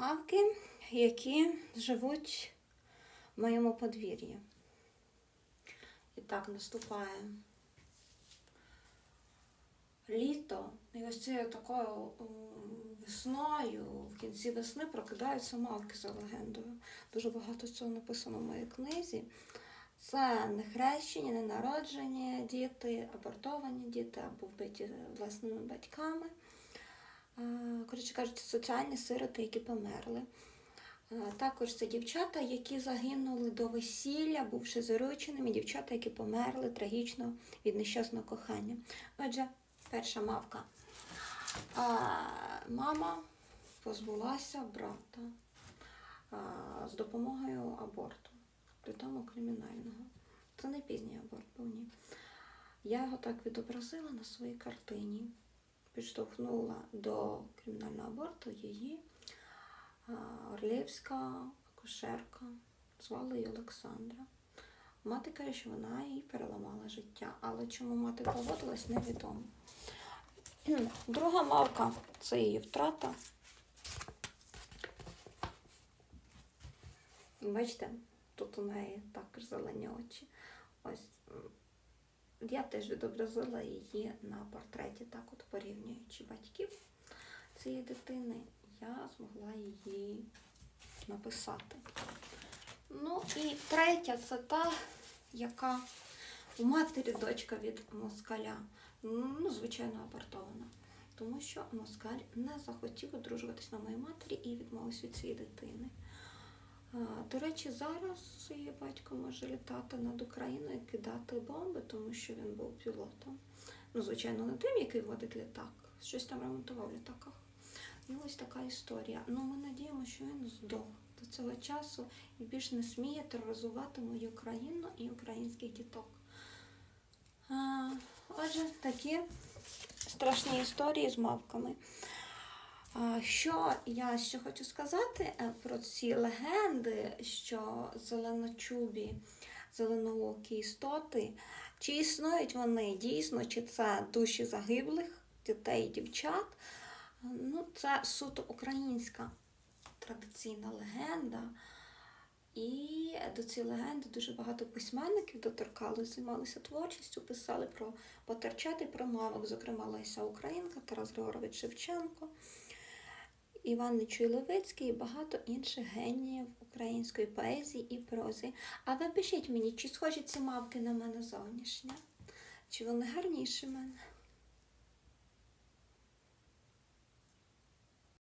мавки, які живуть в моєму подвір'ї. І так наступає літо, і ось цією такою весною, в кінці весни прокидаються мавки за легендою. Дуже багато цього написано в моїй книзі. Це не хрещені, не народжені діти, абортовані діти або вбиті власними батьками. Коротше кажучи, соціальні сироти, які померли. Також це дівчата, які загинули до весілля, бувши зарученими, дівчата, які померли трагічно від нещасного кохання. Отже, перша мавка. А, Мама позбулася брата а, з допомогою аборту, при тому кримінального. Це не пізній аборт був ні. Я його так відобразила на своїй картині, підштовхнула до кримінального аборту її орлівська акушерка, звали її Олександра. Мати каже, що вона їй переламала життя, але чому мати поводилась, невідомо. Друга мавка це її втрата. Бачите, тут у неї також зелені очі. Ось я теж відобразила її на портреті, так от порівнюючи батьків цієї дитини, я змогла її написати. Ну і третя це та, яка у матері дочка від москаля. Ну, звичайно, абортована. Тому що москаль не захотів одружуватись на моїй матері і відмовився від цієї дитини. До речі, зараз її батько може літати над Україною і кидати бомби, тому що він був пілотом. Ну, звичайно, не тим, який водить літак. Щось там ремонтував в літаках. І ось така історія. Ну, ми надіємося, що він здох до цього часу і більш не сміє тероризувати мою країну і українських діток. Отже, такі страшні історії з мавками. Що я ще хочу сказати е, про ці легенди, що зеленочубі, зеленоокі істоти, чи існують вони дійсно, чи це душі загиблих дітей і дівчат? Ну, це суто українська традиційна легенда. І до цієї легенди дуже багато письменників доторкалися, займалися творчістю, писали про потерчат і зокрема Леся Українка, Тарас Григорович Шевченко, Іван Нечуй Левицький і багато інших геніїв української поезії і прози. А ви пишіть мені, чи схожі ці мавки на мене зовнішня? Чи вони гарніші мене?